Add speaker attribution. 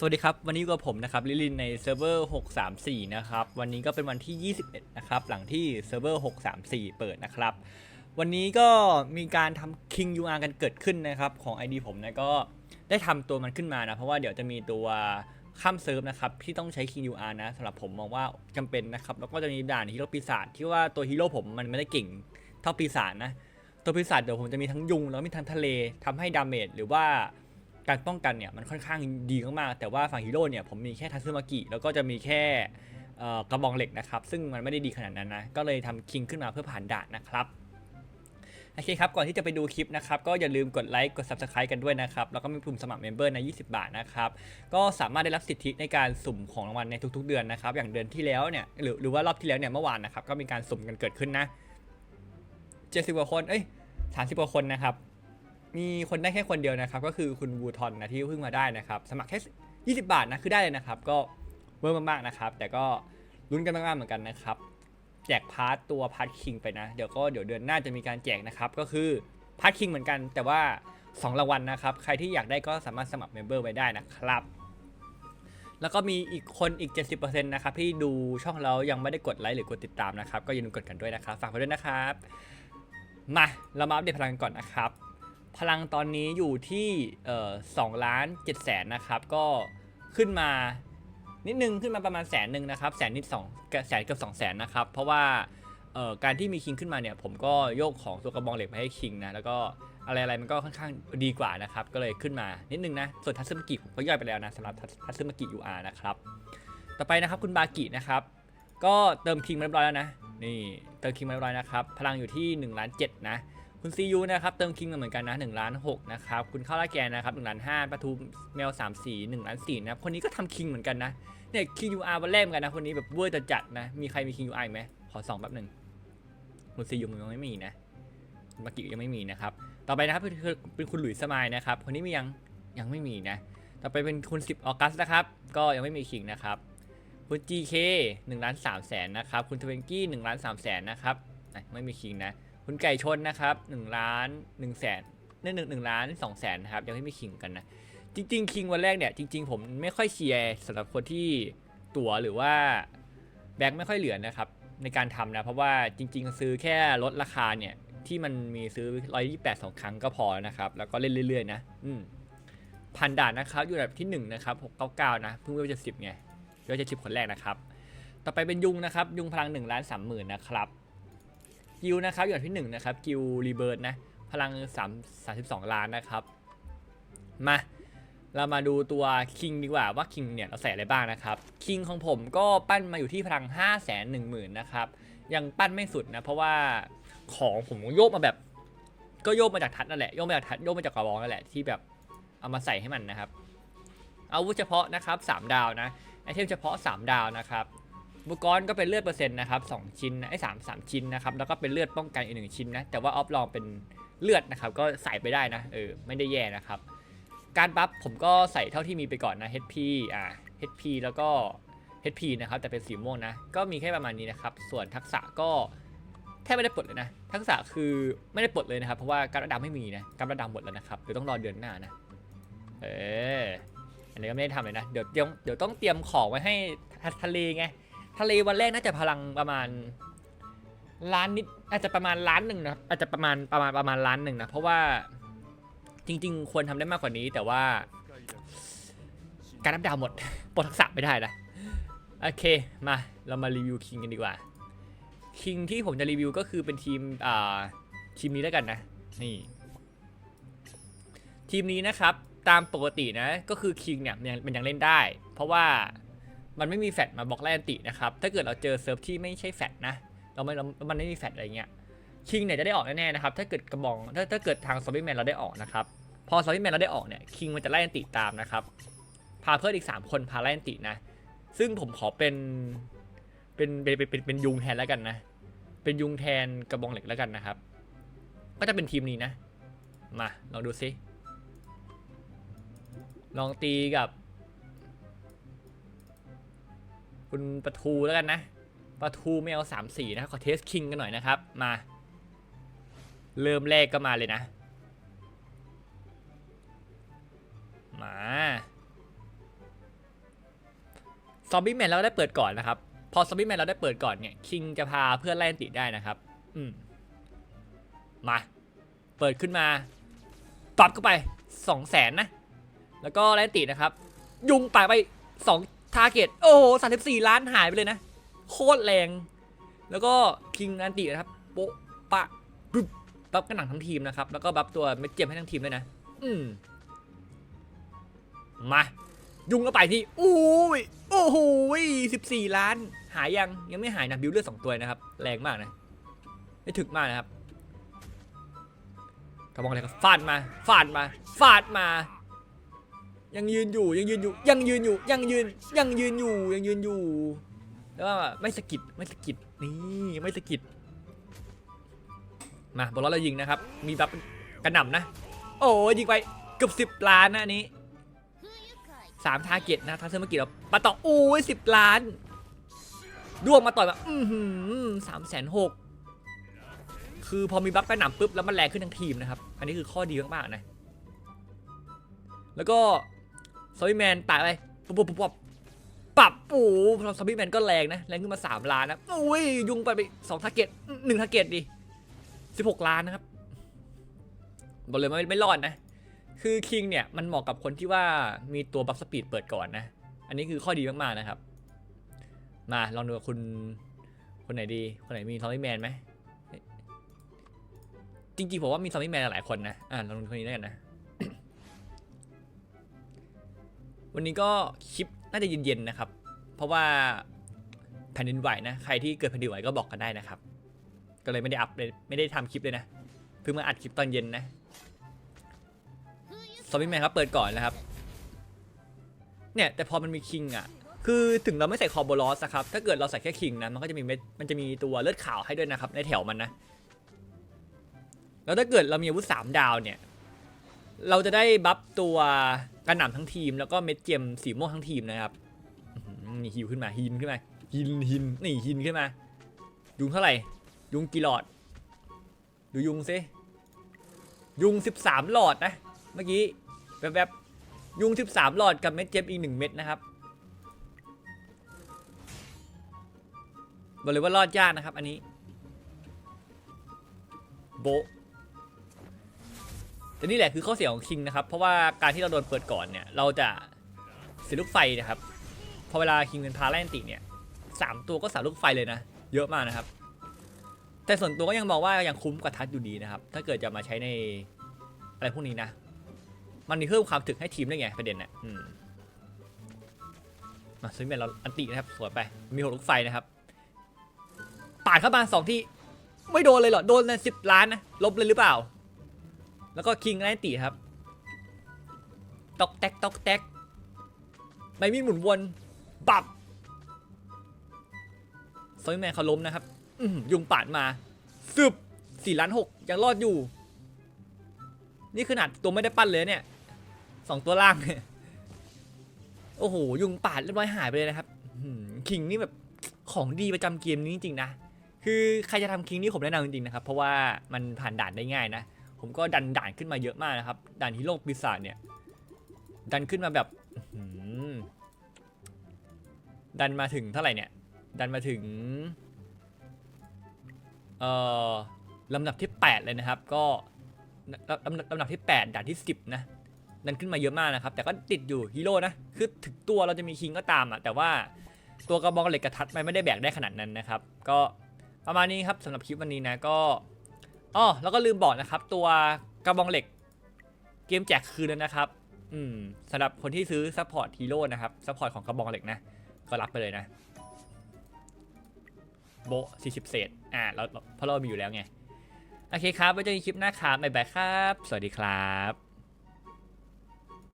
Speaker 1: สวัสดีครับ วันนี้กับผมนะครับลิลินในเซิร์ฟเวอร์ 634 นะครับ วันนี้ก็เป็นวันที่ 21 นะครับ หลังที่เซิร์ฟเวอร์ 634 เปิดนะครับ วันนี้ก็มีการทำ King UR กันเกิดขึ้นนะครับ ของ ID ผมนะก็ได้ทำตัวมันขึ้นมานะ เพราะว่าเดี๋ยวจะมีตัวข้ามเซิร์ฟนะครับ ที่ต้องใช้ King UR นะสำหรับผมมองว่าจำเป็นนะครับ แล้วก็จะมีด่านฮีโร่ปีศาจที่ว่าตัวฮีโร่ผมมันไม่ได้เก่งเท่าปีศาจนะ ตัวปีศาจเดี๋ยวผมจะมีทั้งยุงแล้วมีทั้งทะเลทำให้ดาเมจหรือว่า การป้องกันเนี่ยมันค่อนข้างดีมากๆ แต่ว่าฝั่งฮีโร่เนี่ยผมมีแค่ทัซึมากิแล้วก็จะมีแค่กระบองเหล็กนะครับ ซึ่งมันไม่ได้ดีขนาดนั้นนะ ก็เลยทำคิงขึ้นมาเพื่อผ่านด่านนะครับโอเคครับ ก่อนที่จะไปดูคลิปนะครับ ก็อย่าลืมกดไลค์ กด Subscribe กันด้วยนะครับ แล้วก็มีปุ่มสมัครเมมเบอร์ใน20 บาทนะครับ ก็สามารถได้รับสิทธิในการสุ่มของรางวัลในทุก ๆ เดือนนะครับ อย่างเดือนที่แล้วเนี่ย หรือหรือว่ารอบที่แล้วเนี่ย เมื่อวานนะครับ ก็มีการสุ่มกันเกิดขึ้นนะ 70กว่าคน เอ้ย 30กว่าคนนะครับ มีคนได้แค่คนเดียวนะครับ ก็คือคุณวูทอนนะที่เพิ่งมาได้นะครับ สมัครแค่20 บาทนะคือได้เลยนะครับ ก็เวิร์กมากๆนะครับ แต่ก็ลุ้นกันมากๆเหมือนกันนะครับ แจกพาร์ตตัวพาร์ตคิงไปนะ เดี๋ยวก็เดี๋ยวเดือนหน้าจะมีการแจกนะครับ ก็คือพาร์ตคิงเหมือนกัน แต่ว่า2รางวัลนะครับ ใครที่อยากได้ก็สามารถสมัครเมมเบอร์ไว้ได้นะครับ แล้วก็มีอีกคนอีก 70%นะครับที่ดูช่องเรายังไม่ได้กดไลค์หรือกดติดตามนะครับ ก็อย่าลืมกดกันด้วยนะครับ ฝากไว้ด้วยนะครับ มาเรามาอัปเดตพลังก่อนนะครับ พลังตอนนี้อยู่ที่สองล้านเจ็ดแสนนะครับ ก็ขึ้นมานิดนึงขึ้นมาประมาณแสนหนึ่งนะครับแสนนิดสองแสนเกือบสองแสนนะครับ เพราะว่าการที่มีคิงขึ้นมาเนี่ย ผมก็โยกของตัวกระบองเหล็กมาให้คิงนะแล้วก็อะไรอะไรมันก็ค่อนข้างดีกว่านะครับ ก็เลยขึ้นมานิดนึงนะ ส่วนทัศมกิผมก็ย่อยไปแล้วนะสำหรับทัศมกิ UR นะครับ ต่อไปนะครับคุณบากินะครับ ก็เติมคิงมาเรียบร้อยแล้วนะ นี่เติมคิงมาเรียบร้อยนะครับ พลังอยู่ที่1ล้าน7นะ คุณซียูนะครับเติมคิงมาเหมือนกันนะ1ล้าน6นะครับคุณข้าวราแกนนะครับ1ล้าน5ปะทูแมว3สี1ล้าน4นะคคนนี้ก็ทำคิงเหมือนกันนะเนี่ยคิงยูอาร์วันแรกเหมือนกันนะคนนี้แบบเวอร์จะจัดนะมีใครมีคิงยูอาร์ไหมขอส่องแป๊บหนึ่งคุณซียูมันยังไม่มีนะมากิยังไม่มีนะครับต่อไปนะครับคือเป็นคุณหลุยส์สมายนะครับคนนี้มียังยังไม่มีนะ ต่อไปเป็นคุณ10ออกัสนะครับก็ยังไม่มีคิงนะครับคุณ GK 1ล้าน3แสนนะครับคุณทเวนกี้1ล้าน3แสนนะครับไม่มีคิงนะ คุณไก่ชนนะครับ1ล้าน1แสนนี่หนึ่งหนึ่งล้าน2แสนนะครับยังไม่มีคิงกันนะ จริง ๆ คิงวันแรกเนี่ยจริง ๆ ผมไม่ค่อยเชียร์สำหรับคนที่ตั๋วหรือว่าแบงค์ไม่ค่อยเหลือนะครับในการทำนะ เพราะว่าจริง ๆ ซื้อแค่ลดราคาเนี่ยที่มันมีซื้อ 128 2 ครั้งก็พอนะครับ แล้วก็เล่นเรื่อย ๆ นะ อืมพันด่านนะครับ อยู่อันดับที่ 1 นะครับ 699 นะ เพิ่งเวลจะ10ไงเวลจะ10คนแรกนะครับ ต่อไปเป็นยุงนะครับ ยุงพลัง1ล้าน3หมื่นนะครับ กิวนะครับอยู่อันที่1นะครับกิวรีเบิร์ดนะพลัง3 32 ล้านนะครับ มา เรามาดูตัวคิงดีกว่าว่าคิงเนี่ยเราใส่อะไรบ้างนะครับคิงของผมก็ปั้นมาอยู่ที่พลัง 5 1 0 0 0 0นะครับยังปั้นไม่สุดนะเพราะว่าของผมโยกมาแบบ ก็โยกมาจากทัดนั่นแหละโยกมาจากทัดโยกมาจากกระบอกนั่นแหละที่แบบเอามาใส่ให้มันนะครับอาวุธเฉพาะนะครับ 3 ดาวนะไอเทมเฉพาะ 3 ดาวนะครับ บุกรก็เป็นเลือดเปอร์เซ็นต์นะครับ2ชิ้นนะไอ้สามสามชิ้นนะครับแล้วก็เป็นเลือดป้องกันอีกหนึ่งชิ้นนะแต่ว่าออฟลองเป็นเลือดนะครับก็ใส่ไปได้นะเออไม่ได้แย่นะครับการบัฟผมก็ใส่เท่าที่มีไปก่อนนะ HP อ่า HP แล้วก็ HP นะครับแต่เป็นสีม่วงนะก็มีแค่ประมาณนี้นะครับส่วนทักษะก็แทบไม่ได้ปลดเลยนะทักษะคือไม่ได้ปลดเลยนะครับเพราะว่าการระดับไม่มีนะการระดับหมดแล้วนะครับเดี๋ยวต้องรอเดือนหน้านะเอออันนี้ก็ไม่ได้ทำเลยนะเดี๋ยวเดี๋ยวเดี๋ยวต้องเตรียมของไว้ให้ทะเลไง ทะเลวันแรกน่าจะพลังประมาณล้านนิดอาจจะประมาณล้านหนึ่งนะอาจจะประมาณประมาณประมาณล้านหนึ่งนะเพราะว่าจริง ๆ ควรทำได้มากกว่านี้ แต่ว่า การนับดาวหมดปลดทักษะไม่ได้นะโอเคมาเรามารีวิวคิงกันดีกว่าคิงที่ผมจะรีวิวก็คือเป็นทีมอ่าทีมนี้แล้วกันนะนี่ทีมนี้นะครับตามปกตินะก็คือคิงเนี่ยยังมันยังเล่นได้ เพราะว่า มันไม่มีแฟดมาบล็อกแลนตินะครับ ถ้าเกิดเราเจอเซิร์ฟที่ไม่ใช่แฟดนะ เราไม่เรามันไม่มีแฟดอะไรเงี้ย คิงเนี่ยจะได้ออกแน่ๆนะครับ ถ้าเกิดกระบอง ถ้าถ้าเกิดทางซอมบี้แมนเราได้ออกนะครับ พอซอมบี้แมนเราได้ออกเนี่ย คิงมันจะไล่อันติตามนะครับ พาเพื่อนอีก 3 คนพาไล่อันตินะ ซึ่งผมขอเป็นเป็น เป็นเป็นเป็นเป็นยุงแทนแล้วกันนะ เป็นยุงแทนกระบองเหล็กแล้วกันนะครับ ก็จะเป็นทีมนี้นะ มาลองดูซิ ลองตีกับ คุณประทูแล้วกันนะประทูไม่เอาสามสี่นะขอเทสคิงกันหน่อยนะครับ มา เริ่มแรกก็มาเลยนะ มาซอมบี้แมนเราได้เปิดก่อนนะครับ พอซอมบี้แมนเราได้เปิดก่อนเนี่ยคิงจะพาเพื่อนไล่อันติได้นะครับ อืมมา เปิดขึ้นมา ปรับเข้าไปสองแสนนะ แล้วก็ไล่อันตินะครับ ยุงป่าไปสอง ทาร์เก็ตโอ้โหสามสิบสี่ล้านหายไปเลยนะ โคตรแรง แล้วก็คิงอันตินะครับโปะปะปึ๊บบัฟกระหน่ำทั้งทีมนะครับ แล้วก็บัฟตัวเม็ดเจมให้ทั้งทีมด้วยนะ อืมมา ยุ่งก็ไปที่โอ้ยโอ้โหสิบสี่ล้าน หายยังยังไม่หายนะบิวเลือดสองตัวนะครับ แรงมากนะไม่ถึกมากนะครับกระบองอะไรก็ฟาดมา ฟาดมา ฟาดมา ยังยืนอยู่ยังยืนอยู่ยังยืนอยู่ยังยืนยังยืนอยู่ยังยืนอยู่แล้วก็ไม่สะกิดไม่สะกิดนี่ไม่สะกิดมาบอลเรายิงนะครับ มีแบบกระหน่ำนะ โอ้ยิงไปเกือบสิบล้านนะอันนี้สามทาร์เก็ตนะทัสเซอร์เมื่อกี้เรามาต่อโอ้ยสิบล้านด้วงมาต่อยมาอือหือสามแสนหกคือพอมีบัฟกระหน่ำปุ๊บแล้วมันแรงขึ้นทั้งทีมนะครับ อันนี้คือข้อดีมากๆนะ แล้วก็ ซอมบี้แมนตายไปปุ๊บปุ๊บปุ๊บปุบปรับโอ้โหซอมบี้แมนก็แรงนะ แรงขึ้นมาสามล้านนะโอ้ย ยุงไปไปสองทาร์เก็ตหนึ่งทาร์เก็ตดิสิบหกล้านนะครับ บอกเลยไม่ไม่รอดนะ คือคิงเนี่ย มันเหมาะกับคนที่ว่ามีตัวบัฟสปีดเปิดก่อนนะ อันนี้คือข้อดีมาก ๆ นะครับ มาลองดูกับคุณ คนไหนดี คนไหนมีซอมบี้แมนไหมจริง ๆ ผมว่ามีซอมบี้แมนหลายคนนะ อ่าลองดูคนนี้แล้วกันนะ วันนี้ก็คลิปน่าจะเย็นๆนะครับ เพราะว่าแผ่นดินไหวนะ ใครที่เกิดแผ่นดินไหวก็บอกกันได้นะครับ ก็เลยไม่ได้อัพเลยไม่ได้ทำคลิปเลยนะ เพิ่งมาอัดคลิปตอนเย็นนะซอมบี้แมนครับเปิดก่อนนะครับ เนี่ยแต่พอมันมีคิงอะ คือถึงเราไม่ใส่คอร์โบลอสครับ ถ้าเกิดเราใส่แค่คิงนะ มันก็จะมีเม็ด มันจะมีตัวเลือดขาวให้ด้วยนะครับ ในแถวมันนะ แล้วถ้าเกิดเรามีอาวุธสามดาวเนี่ย เราจะได้บัฟตัว กระหน่ำทั้งทีมแล้วก็เม็ดเจมสีม่วงทั้งทีมนะครับนี่ฮิวขึ้นมาฮินขึ้นมาฮินฮินนี่ฮินขึ้นมา ยุงเท่าไหร่ ยุงกี่หลอด ดูยุงซิยุง 13 หลอดนะ เมื่อกี้แบบแบบยุง 13 หลอดกับเม็ดเจมอีก 1 เม็ดนะครับบอกเลยว่ารอดยากนะครับ อันนี้ โบ แต่นี่แหละคือข้อเสียของคิงนะครับ เพราะว่าการที่เราโดนเปิดก่อนเนี่ย เราจะเสียลูกไฟนะครับ พอเวลาคิงเป็นพาแลนติเนี่ยสามตัวก็สามลูกไฟเลยนะ เยอะมากนะครับ แต่ส่วนตัวก็ยังมองว่ายังคุ้มกับทัดอยู่ดีนะครับ ถ้าเกิดจะมาใช้ในอะไรพวกนี้นะ มันมีเพิ่มความถึกให้ทีมได้ไงประเด็นเน่ะอืมมาซื้อแมนเราอันตินะครับสวยไป มีหกลูกไฟนะครับ ปาดเข้ามาสองที่ ไม่โดนเลยเหรอ โดนในสิบล้านนะ ลบเลยหรือเปล่า แล้วก็คิงไลตีครับตอกแตกตอกแตกใบมีดหมุนวนปับซยแมนเขาล้มนะครับยุงปาดมาซึบสี่ล้านหกยังรอดอยู่ นี่ขนาดตัวไม่ได้ปั้นเลยเนี่ยสองตัวล่างเนี่ยโอ้โห ยุงปาดเรียบร้อยหายไปเลยนะครับคิงนี่แบบของดีประจำเกมนี้จริงๆนะ คือใครจะทำคิงนี่ผมแนะนำจริงๆนะครับ เพราะว่ามันผ่านด่านได้ง่ายนะ ผมก็ดันด่านขึ้นมาเยอะมากนะครับด่านฮีโร่ปีศาจเนี่ย ดันขึ้นมาแบบดันมาถึงเท่าไหร่เนี่ย ดันมาถึงเอ่อลำดับที่ 8 เลยนะครับ ก็ลำลำลำดับที่ 8ด่านที่ 10 นะดันขึ้นมาเยอะมากนะครับ แต่ก็ติดอยู่ฮีโร่นะคือถึงตัวเราจะมีคิงก็ตามอะแต่ว่าตัวกระบองเหล็กกระทัดมันไม่ได้แบกได้ขนาดนั้นนะครับ ก็ประมาณนี้ครับสำหรับคลิปวันนี้นะก็ อ๋อแล้วก็ลืมบอกนะครับ ตัวกระบองเหล็กเกมแจกคืนแล้วนะครับ อืมสำหรับคนที่ซื้อซัพพอร์ตฮีโร่นะครับซัพพอร์ตของกระบองเหล็กนะ ก็รับไปเลยนะ โบะ40เศษ อ่าเราเพราะเรามีอยู่แล้วไง โอเคครับ ไว้เจอกันคลิปหน้าครับบ๊ายบายครับ สวัสดีครับ